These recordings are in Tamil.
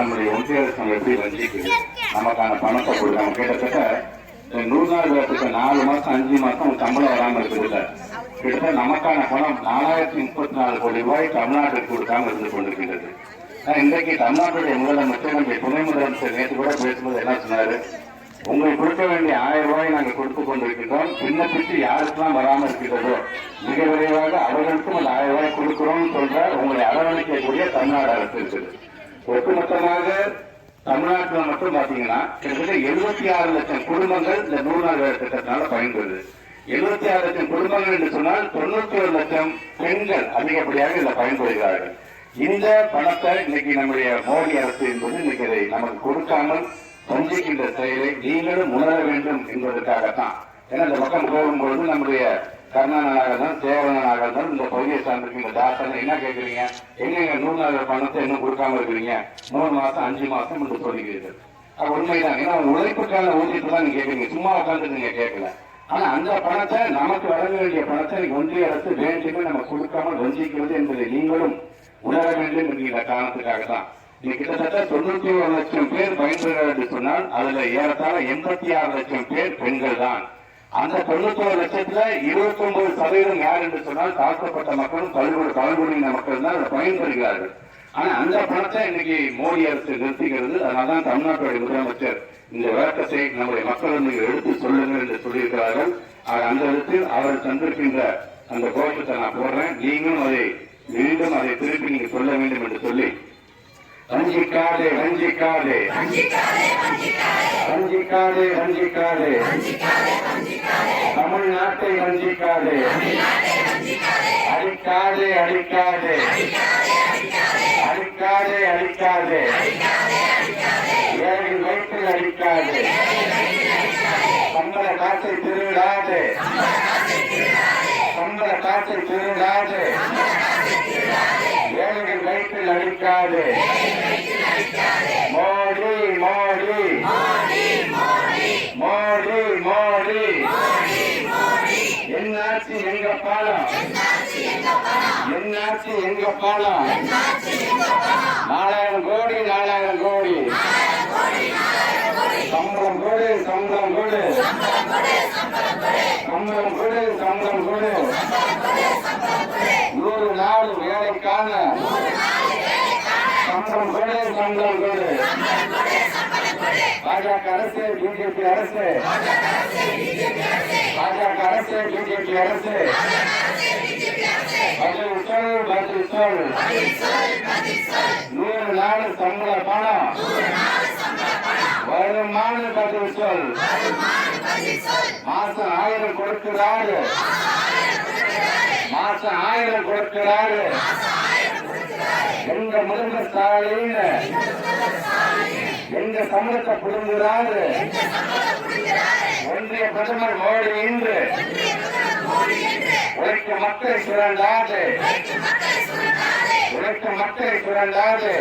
நம்முடைய ஒன்றிய அரசு எப்படி வஞ்சிக்குது நமக்கான பணத்தை கொடுக்காம கிட்டத்தட்ட நூறு நாள் வேலைக்கு நாலு மாசம் அஞ்சு மாசம் சம்பளம் வராம இருக்குது சார் கிட்டத்தட்ட நமக்கான பணம் நாலாயிரத்தி முப்பத்தி நாலு கோடி ரூபாய் தமிழ்நாட்டுக்கு கொடுக்காம இருந்து கொண்டிருக்கின்றது. இன்றைக்கு தமிழ்நாட்டுடைய முதலமைச்சர் நம்முடைய துணை முதலமைச்சர் நேற்று கூட பேசும்போது என்ன சொன்னாரு? உங்களுக்கு கொடுக்க வேண்டிய ஆயிரம் ரூபாய் நாங்கள் கொடுத்து கொண்டிருக்கின்றோம். விண்ணப்பித்து யாருக்கெல்லாம் வராம இருக்கிறதோ மிக விரைவாக அவர்களுக்கும் அந்த ஆயிரம் ரூபாய் கொடுக்கிறோம்னு சொல்ற உங்களை அரவணைக்கக்கூடிய தமிழ்நாடு அரசு இருக்குது. ஒட்டுமொத்தமாக தமிழ்நாட்டில் மட்டும் பாத்தீங்கன்னா கிட்டத்தட்ட எழுபத்தி ஆறு லட்சம் குடும்பங்கள் இந்த நூறு நாள் வேலை திட்டத்தினால பயன்பெறுது எழுபத்தி ஆறு லட்சம் குடும்பங்கள் என்று சொன்னால் தொண்ணூத்தி ஒரு லட்சம் பெண்கள் அதிகப்படியாக இதில் பயன்படுகிறார்கள். இந்த பணத்தை இன்னைக்கு நம்முடைய மோடி அரசு என்பது இன்னைக்கு இதை நமக்கு கொடுக்காமல் வஞ்சிக்கின்ற செயலை நீங்களும் உணர வேண்டும் என்பதற்காகத்தான். ஏன்னா இந்த பக்கம் போகும்பொழுது நம்முடைய கர்ணனாக தான் தேவனாக தான் இந்த பகுதியை சார்ந்திருக்கின்ற தாசன் என்ன கேட்குறீங்க எங்க நூறு நாள் பணத்தை இன்னும் கொடுக்காம இருக்கிறீங்க? மூணு மாசம் அஞ்சு மாசம் என்று சொல்லுகிறீர்கள் அது உண்மைதான். ஏன்னா உழைப்புக்கான ஊதியத்தை தான் நீங்க கேட்குறீங்க சும்மா உட்காந்து நீங்க கேட்கல ஆனா அந்த பணத்தை நமக்கு வழங்க வேண்டிய பணத்தை ஒன்றிய அரசு வேண்டுமே நம்ம கொடுக்காமல் வஞ்சிக்கிறது என்பதை நீங்களும் உணர வேண்டும் என்கிற காரணத்துக்காக தான். கிட்டத்தட்ட தொண்ணூத்தி ஒரு லட்சம் பேர் பயன்பெறுகிறார் என்று சொன்னால் அதுல ஏறத்தாழ எண்பத்தி ஆறு லட்சம் பேர் பெண்கள் தான். அந்த தொண்ணூத்தி ஒரு லட்சத்துல இருபத்தி ஒன்பது சதவீதம் யார் என்று சொன்னால் தாழ்த்தப்பட்ட மக்களும் பல்வேறு பல்குடியின மக்கள் தான் அதில் பயன்பெறுகிறார்கள் ஆனா அந்த பணத்தை இன்னைக்கு மோடி அரசு நிறுத்துகிறது அதனால்தான் தமிழ்நாட்டுடைய முதலமைச்சர் இந்த விளக்கத்தை நம்முடைய மக்கள் எடுத்து சொல்லுங்கள் என்று சொல்லியிருக்கிறார்கள். அந்த விதத்தில் அவர் தந்திருக்கின்ற அந்த கோஷத்தை நான் போடுறேன். நீங்களும் அதை மீண்டும் அதை திருப்பி நீங்க சொல்ல வேண்டும் என்று சொல்லி. வஞ்சிக்காதே வஞ்சிக்காதே வஞ்சிக்காதே வஞ்சிக்காதே தமிழ்நாட்டை வஞ்சிக்காதே அடிக்காதே அடிக்காதே. அடிக்காதே அடிக்காதே. ஏழை வயிற்றில் அடிக்காதே. சம்பள காசை திருடாதே. சம்பள காசை திருடாதே. ஏழைகள் வயிற்றில் அடிக்காதே. மோடி மோடி. மோடி மோடி என்னாச்சு எங்க பாலம்? என்னாச்சு எங்க பாலம்? நாலாயிரம் கோடி நாலாயிரம் கோடி. சம்பளம் கொடு சம்பளம் கொடு. சம்பளம் கொடு சம்பளம் கொடு. நூறு நாள் வேலைக்கான சம்பளம் கொடு சம்பளம் கொடு. பாஜக அரசு பிஜேபி அரசு. பிஜேபி அரசு பதில் சொல் பதில் சொல். நூறு நாடு சம்பள பணம். வருமானு பதில் சொல். மாசம் ஆயிரம் கொடுக்கிறாரு. மாசம் ஆயிரம் கொடுக்கிறாரு. எங்க முதல்வர் ஸ்டாலின். எங்க சம்பளத்தை புடுங்குறாரு ஒன்றிய பிரதமர் மோடி இன்று. உழைக்கும் மக்களை சுரண்டாது. உழைக்கும் மக்களை சுரண்டாது.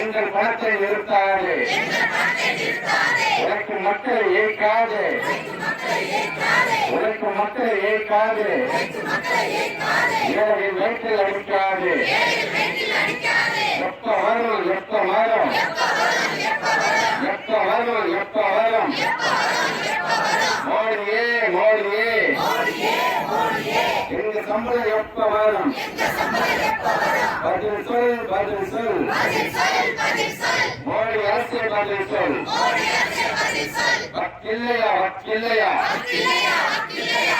எங்கள் பணத்தை நிறுத்தாது. உழைக்கும் மக்களை ஏற்காது. உழைக்கும் மக்களை ஏற்காது. ஏழையின் வயிற்றில் அடிக்காது. எப்ப வரும் எப்ப வரும். எப்ப வரும் எப்ப வரும் மோடியே மோடியே சம்பளம் எப்ப வரும்? பதில் சொல் பதில் சொல். மோடி அரசு பதில் சொல். வக்கில்லையா வக்கில்லையா?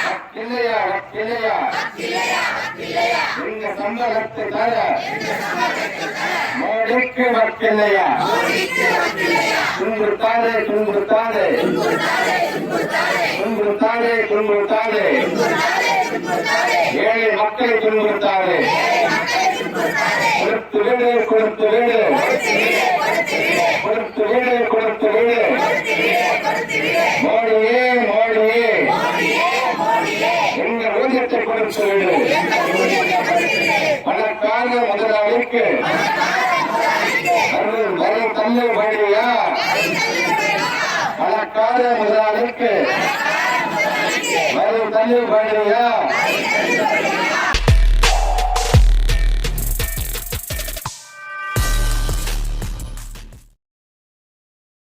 வக்கில்லையா வக்கில்லையா? எங்க சம்பளத்தை தர. மோடிக்கு வக்கில்லையா? துன்புறுத்தாதே துன்புறுத்தாதே துன்புறுத்தாதே துன்புறுத்தாதே ஏழை மக்களை துன்புறுத்தாதே கொடுத்து விடு கொடுத்து விடு. கொடுத்து விடு கொடுத்து விடு. மோடியே மோடியே. எங்க ஊதியத்தை கொடுத்து விடு. பணக்கார முதலாளிக்கு வரும் தள்ளு வழியா பணக்கார முதலாளிக்கு பதிவு பண்ணுறியா